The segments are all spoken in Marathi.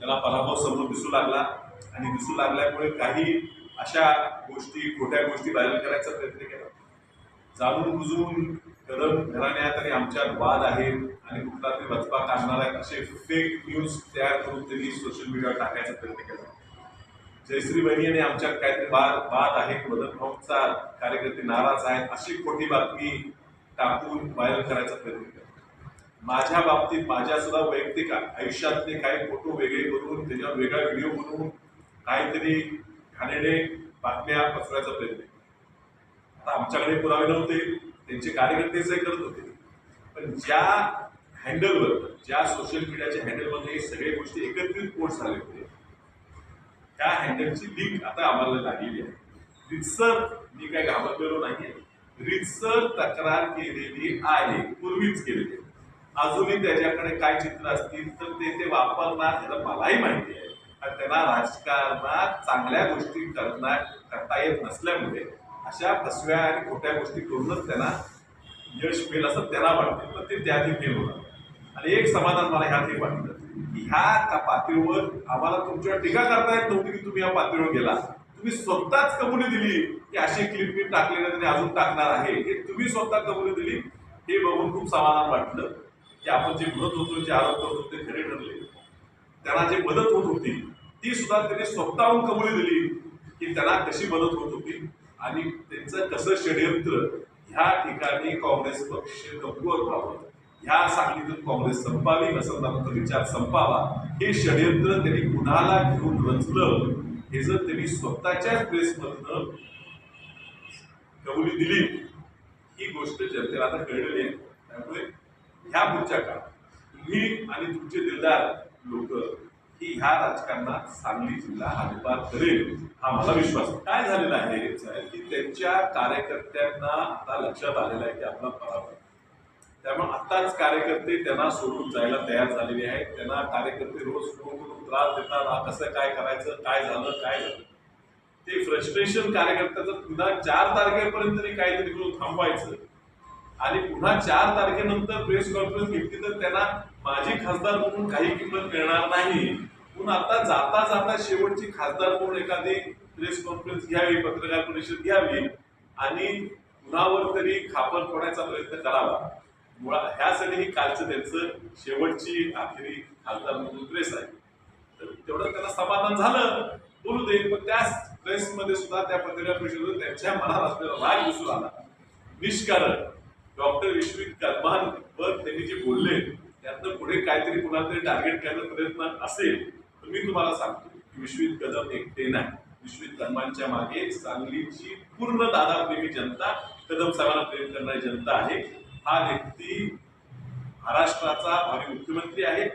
त्याला पराभव समोर दिसू लागला आणि दिसू लागल्यामुळे काही अशा गोष्टी खोट्या गोष्टी व्हायरल करायचा प्रयत्न केला. जाणून बुजून कदम घराण्यात आणि आमच्यात वाद आहेत आणि कुठला तरी भाजपा काढणार आहे असे फेक न्यूज तयार करून त्यांनी सोशल मीडियावर टाकायचा प्रयत्न केला. जयश्री बहिणी आणि आमच्यात काहीतरी वाद वाद आहेत मदन भाऊचा कार्यकर्ते नाराज आहेत अशी खोटी बातमी टाकून व्हायरल करायचा प्रयत्न केला. माझ्या बाबतीत माझ्या सुद्धा वैयक्तिक आयुष्यातले काही फोटो वेगळे करून त्याच्यावर वेगळा व्हिडिओ बनवून काहीतरी घाणेरडे बातम्या पसरायचा प्रयत्न आता आमच्याकडे पुरावे नव्हते त्यांचे कार्यकर्तेच करत होते. पण ज्या हँडलवर ज्या सोशल मीडियाच्या हँडलमध्ये सगळ्या सगळे गोष्टी एकत्रित पोस्ट झाले होते त्या हँडलची लिंक आता आम्हाला लागलेली आहे. रितसर मी काय घाबरलेलो नाही रितसर तक्रार केलेली आहे पूर्वीच केलेली आहे. अजूनही त्याच्याकडे काय चित्र असतील तर ते ते वापरणार ह्याला मलाही माहिती आहे. आणि त्यांना राजकारणात चांगल्या गोष्टी करणार करता येत नसल्यामुळे अशा फसव्या आणि खोट्या गोष्टी करूनच त्यांना यश मिळेल असं त्यांना वाटते पण ते त्याआधी फेल होणार. आणि एक समाधान मला ह्यात वाटलं वाटतं की ह्या पातळीवर आम्हाला तुमच्यावर टीका करता येत नव्हती की तुम्ही या पातळीवर गेला. तुम्ही स्वतःच कबुली दिली की अशी क्लिप मी टाकलेली अजून टाकणार आहे. हे तुम्ही स्वतः कबुली दिली हे बघून खूप समाधान वाटलं. की आपण जे म्हणत होतो जे आरोप करत होते ते खरे ठरले. त्यांना जे मदत होत होती ती सुद्धा त्यांनी स्वतःहून कबुली दिली की त्यांना कशी मदत होत होती. आणि त्यांचं कसं षडयंत्र ह्या ठिकाणी काँग्रेस पक्ष कमकुवत व्हावं. ह्या सांगलीतून काँग्रेस संपावी वसंतांचा विचार संपावा. हे षडयंत्र त्यांनी कुणाला घेऊन रचलं हे जर त्यांनी स्वतःच्याच प्रेसमधनं कबुली दिली ही गोष्ट जनतेला आता कळलेली आहे. त्यामुळे ह्या पुढच्या काळात तुम्ही आणि तुमचे दिलदार लोक ही ह्या राजकारणात सांगली जिल्हा हातभार करेल हा मला विश्वास काय झालेला आहे साहेब, की त्यांच्या कार्यकर्त्यांना आता लक्षात आलेलं आहे की आपला पराभव त्यामुळे आताच कार्यकर्ते त्यांना सोडून जायला तयार झालेले आहेत. त्यांना कार्यकर्ते रोज फोन करून त्रास देतात "हा, कसं काय करायचं काय झालं काय झालं? ते फ्रस्ट्रेशन कार्यकर्त्याचं पुन्हा चार तारखेपर्यंत तरी काहीतरी करून थांबवायचं. आणि पुन्हा चार तारखेनंतर प्रेस कॉन्फरन्स घेतली तर त्यांना माझी खासदार म्हणून काही किंमत मिळणार नाही. पण आता जाता जाता शेवटची खासदार म्हणून एखादी प्रेस कॉन्फरन्स घ्यावी पत्रकार परिषद घ्यावी आणि कुणावर तरी खापर फोडायचा प्रयत्न करावा. मुळात ह्यासाठी ही कालचं त्यांचं शेवटची अखेरी खासदार म्हणून प्रेस आहे. तर तेवढं त्यांना समाधान झालं. बोलू दे पण त्याच प्रेसमध्ये सुद्धा त्या पत्रकार परिषदेत त्यांच्या मनात असलेला राग दिसून आला. निष्कारण. डॉक्टर विश्वित कदमांवर त्यांनी जे बोलले त्यातनं पुढे काहीतरी कुणाला तरी टार्गेट करण्याचा प्रयत्न असेल तर मी तुम्हाला सांगतो की विश्वित कदम एकटे नाही. विश्वित कदमांच्या मागे सांगलीची पूर्ण दादाप्रेमी जनता कदम साहेबांना प्रेम करणारी जनता आहे. हा व्यक्ती महाराष्ट्राचा भावी मुख्यमंत्री आहे.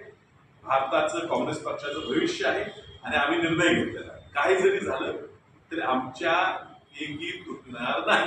भारताचं काँग्रेस पक्षाचं भविष्य आहे आणि आम्ही निर्णय घेतलेला काही जरी झालं तरी आमच्या एकी तुटणार नाही.